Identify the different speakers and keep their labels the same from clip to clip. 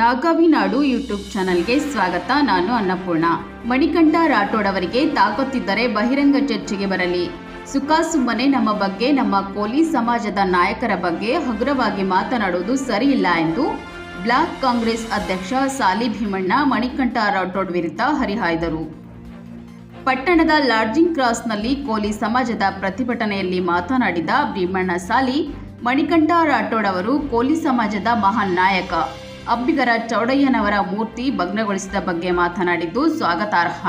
Speaker 1: ನಾಗಾವಿನಾಡು YouTube ಚಾನಲ್ಗೆ ಸ್ವಾಗತ. ನಾನು ಅನ್ನಪೂರ್ಣ. ಮಣಿಕಂಠ ರಾಠೋಡ್ ಅವರಿಗೆ ತಾಕತ್ತಿದ್ದರೆ ಬಹಿರಂಗ ಚರ್ಚೆಗೆ ಬರಲಿ. ಸುಖಾಸುಮ್ಮನೆ ನಮ್ಮ ಬಗ್ಗೆ, ನಮ್ಮ ಕೋಲಿ ಸಮಾಜದ ನಾಯಕರ ಬಗ್ಗೆ ಹಗುರವಾಗಿ ಮಾತನಾಡುವುದು ಸರಿಯಿಲ್ಲ ಎಂದು ಬ್ಲಾಕ್ ಕಾಂಗ್ರೆಸ್ ಅಧ್ಯಕ್ಷ ಸಾಲಿ ಭೀಮಣ್ಣ, ಮಣಿಕಂಠ ರಾಠೋಡ್ ವಿರುದ್ಧ ಹರಿಹಾಯ್ದರು. ಪಟ್ಟಣದ ಲಾಡ್ಜಿಂಗ್ ಕ್ರಾಸ್ನಲ್ಲಿ ಕೋಲಿ ಸಮಾಜದ ಪ್ರತಿಭಟನೆಯಲ್ಲಿ ಮಾತನಾಡಿದ ಭೀಮಣ್ಣ ಸಾಲಿ, ಮಣಿಕಂಠ ರಾಠೋಡ್ ಅವರು ಕೋಲಿ ಸಮಾಜದ ಮಹಾನ್ ನಾಯಕ. ಅಬ್ಬಿಗರ ಚೌಡಯ್ಯನವರ ಮೂರ್ತಿ ಭಗ್ನಗೊಳಿಸಿದ ಬಗ್ಗೆ ಮಾತನಾಡಿದ್ದು ಸ್ವಾಗತಾರ್ಹ.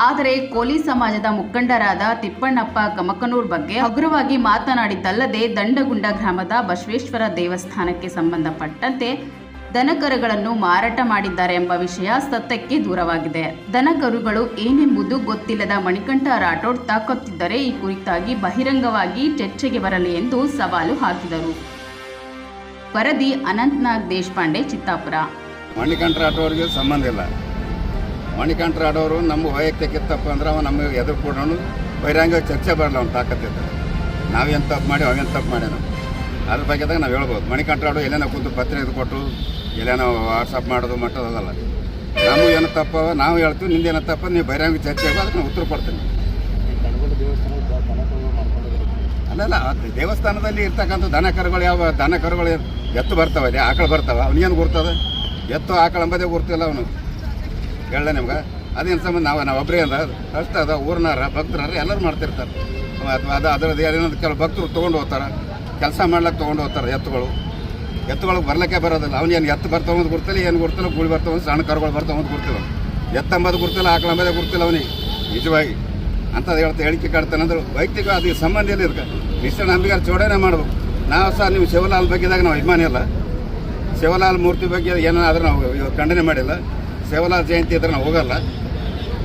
Speaker 1: ಆದರೆ ಕೋಲಿ ಸಮಾಜದ ಮುಖಂಡರಾದ ತಿಪ್ಪಣ್ಣಪ್ಪ ಗಮಕನೂರ್ ಬಗ್ಗೆ ಅಗ್ರವಾಗಿ ಮಾತನಾಡಿದ್ದಲ್ಲದೆ ದಂಡಗುಂಡ ಗ್ರಾಮದ ಬಸವೇಶ್ವರ ದೇವಸ್ಥಾನಕ್ಕೆ ಸಂಬಂಧಪಟ್ಟಂತೆ ದನಕರುಗಳನ್ನು ಮಾರಾಟ ಮಾಡಿದ್ದಾರೆ ಎಂಬ ವಿಷಯ ಸತ್ಯಕ್ಕೆ ದೂರವಾಗಿದೆ. ದನಕರುಗಳು ಏನೆಂಬುದು ಗೊತ್ತಿಲ್ಲದ ಮಣಿಕಂಠ ರಾಠೋಡ್ ತಾಕತ್ತಿದ್ದರೆ ಈ ಕುರಿತಾಗಿ ಬಹಿರಂಗವಾಗಿ ಚರ್ಚೆಗೆ ಬರಲಿ ಎಂದು ಸವಾಲು ಹಾಕಿದರು. ವರದಿ ಅನಂತನಾಗ್ ದೇಶಪಾಂಡೆ ಚಿತ್ತಾಪುರ.
Speaker 2: ಮಣಿಕಂಠ ರಾಠೋರ್ಗೆ ಸಂಬಂಧ ಇಲ್ಲ. ಮಣಿಕಂಠ ರಾಠೋರು ನಮ್ಮ ವೈಯಕ್ತಿಕ ಇತ್ತಪ್ಪ ಅಂದ್ರೆ ಅವ ನಮಗೆ ಎದುರು ಕೂಡ ಬಹಿರಂಗ ಚರ್ಚೆ ಬರಲ್ಲ ಅವ್ನು ತಾಕತ್ತಿದ್ದ. ನಾವೇನು ತಪ್ಪು ಮಾಡಿ ಅವೇನು ತಪ್ಪು ಮಾಡ್ಯಾನ ಅದ್ರ ಬಗ್ಗೆ ನಾವು ಹೇಳ್ಬೋದು. ಮಣಿಕಂಠ ರಾಡು ಎಲ್ಲೇನೋ ಕುಂತು ಪತ್ರ ಇದು ಕೊಟ್ಟು ಎಲ್ಲೇನೋ ವಾಟ್ಸಪ್ ಮಾಡೋದು ಮಟ್ಟದಲ್ಲ ನಮಗೆ ಏನೋ ತಪ್ಪ ನಾವು ಹೇಳ್ತೀವಿ ನಿಂದೇನೋ ತಪ್ಪ ನೀವು ಬಹಿರಂಗ ಚರ್ಚೆ ಅದಕ್ಕೆ ನಾವು ಉತ್ತರ ಕೊಡ್ತೀನಿ. ಅಲ್ಲಲ್ಲ ದೇವಸ್ಥಾನದಲ್ಲಿ ಇರ್ತಕ್ಕಂಥ ದನ ಕರುಗಳು ಯಾವ ದನ ಕರುಗಳು ಎತ್ತು ಬರ್ತಾವ ಅಲ್ಲಿ, ಆಕಳು ಬರ್ತಾವ ಅವನಿಗೇನು ಗುರ್ತದ? ಎತ್ತು, ಆಕಳು ಅಂಬದೇ ಗುರ್ತಿಲ್ಲ ಅವನು. ಹೇಳ ನಿಮ್ಗೆ? ಅದೇನು ಸಂಬಂಧ? ನಾವು ನಾವು ಒಬ್ಬರೇ ಅಂದ ಅಷ್ಟ ಅದ ಊರ್ನಾರ ಭಕ್ತರಾರ ಎಲ್ಲರೂ ಮಾಡ್ತಿರ್ತಾರೆ. ಅಥವಾ ಅದು ಅದರದ್ದು ಏನೇನದು ಕೆಲವು ಭಕ್ತರು ತೊಗೊಂಡು ಹೋಗ್ತಾರೆ, ಕೆಲಸ ಮಾಡ್ಲಿಕ್ಕೆ ತೊಗೊಂಡು ಹೋಗ್ತಾರೆ ಎತ್ತುಗಳು. ಎತ್ತುಗಳು ಬರ್ಲಿಕ್ಕೆ ಬರೋದಿಲ್ಲ ಅವ್ನಿಗೇನು ಎತ್ತು ಬರ್ತಾವ ಅಂತ ಗುರ್ತಿಲ್ಲ, ಏನು ಗುರ್ತಿಲ್ಲ ಗುಳಿ ಬರ್ತಾವ ಸಣ್ಣ ಕರುಗಳು ಬರ್ತಾವ ಅಂತ ಗುರ್ತಿಲ್ಲ ಎತ್ತಂಬದು ಗುರ್ತಿಲ್ಲ, ಆಕಳು ಗುರ್ತಿಲ್ಲ ಅವನಿಗೆ, ನಿಜವಾಗಿ. ಅಂಥದ್ದು ಹೇಳ್ತಾ ಹೇಳಿಕೆ ಕಾಡ್ತಾನೆ ಅಂದ್ರೆ ವೈಯಕ್ತಿಕ ಅದು ಸಂಬಂಧ ಇಲ್ಲ ಇದಕ್ಕೆ ಮಿಸ್ಟರ್ ನಂಬಿಗಾರ ಚೋಡನೆ ಮಾಡ್ಬೇಕು. ನಾವು ಸಹ ನೀವು ಶಿವಲಾಲ್ ಬಗ್ಗೆದಾಗ ನಾವು ಅಭಿಮಾನಿ ಇಲ್ಲ ಶಿವಲಾಲ್ ಮೂರ್ತಿ ಬಗ್ಗೆ ಏನಾದರೂ ನಾವು ಖಂಡನೆ ಮಾಡಿಲ್ಲ. ಶಿವಲಾಲ್ ಜಯಂತಿ ಇದ್ರೆ ನಾವು ಹೋಗಲ್ಲ.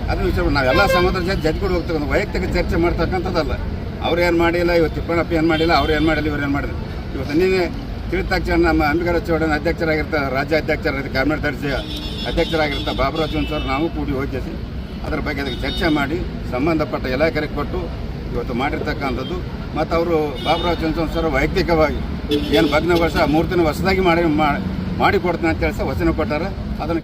Speaker 2: ಅದನ್ನು ವಿಚಾರ ನಾವೆಲ್ಲ ಸಮುದ್ರ ಜೊತೆ ಜಡ್ಕೊಂಡು ಹೋಗ್ತಕ್ಕಂಥ ವೈಯಕ್ತಿಕ ಚರ್ಚೆ ಮಾಡ್ತಕ್ಕಂಥದ್ದಲ್ಲ ಅವ್ರು ಏನು ಮಾಡಿಲ್ಲ, ಇವತ್ತು ತಿಪ್ಪಣ್ಣಪ್ಪ ಏನು ಮಾಡಿಲ್ಲ, ಅವ್ರು ಏನು ಮಾಡಿಲ್ಲ, ಇವ್ರು ಏನು ಮಾಡಿಲ್ಲ. ಇವತ್ತು ನೀನೆ ತಿಳಿದ ತಕ್ಷಣ ನಮ್ಮ ಅಂಬಿಗರ ಚೌಡನ ಅಧ್ಯಕ್ಷರಾಗಿರ್ತಾರೆ ರಾಜ್ಯ ಅಧ್ಯಕ್ಷರಾಗಿರ್ತಾರೆ ಕ್ಯಾಬಿನೆಟ್ ದರ್ಜೆಯ ಅಧ್ಯಕ್ಷರಾಗಿರ್ತಾರೆ ಬಾಬುರಾಜ್ ಸರ್, ನಾವು ಕೂಡಿ ಹೋಗಿಸಿ ಅದರ ಬಗ್ಗೆ ಅದಕ್ಕೆ ಚರ್ಚೆ ಮಾಡಿ, ಸಂಬಂಧಪಟ್ಟ ಇಲಾಖೆಗೆ ಕೊಟ್ಟು ಇವತ್ತು ಮಾಡಿರ್ತಕ್ಕಂಥದ್ದು. ಮತ್ತು ಅವರು ಬಾಬುರಾವ್ ಚಂದ್ರಸ್ವಾಮಿ ಸರ್ ವೈಯಕ್ತಿಕವಾಗಿ ಏನು ಭಗ್ನಗೊಳಿಸ ಆ ಮೂರ್ತಿನ ಹೊಸದಾಗಿ ಮಾಡಿ ಮಾಡಿ ಕೊಡ್ತೀನಿ ಅಂತ ಹೇಳಿ ಸಹ ವಚನ ಕೊಟ್ಟಾರೆ. ಅದನ್ನು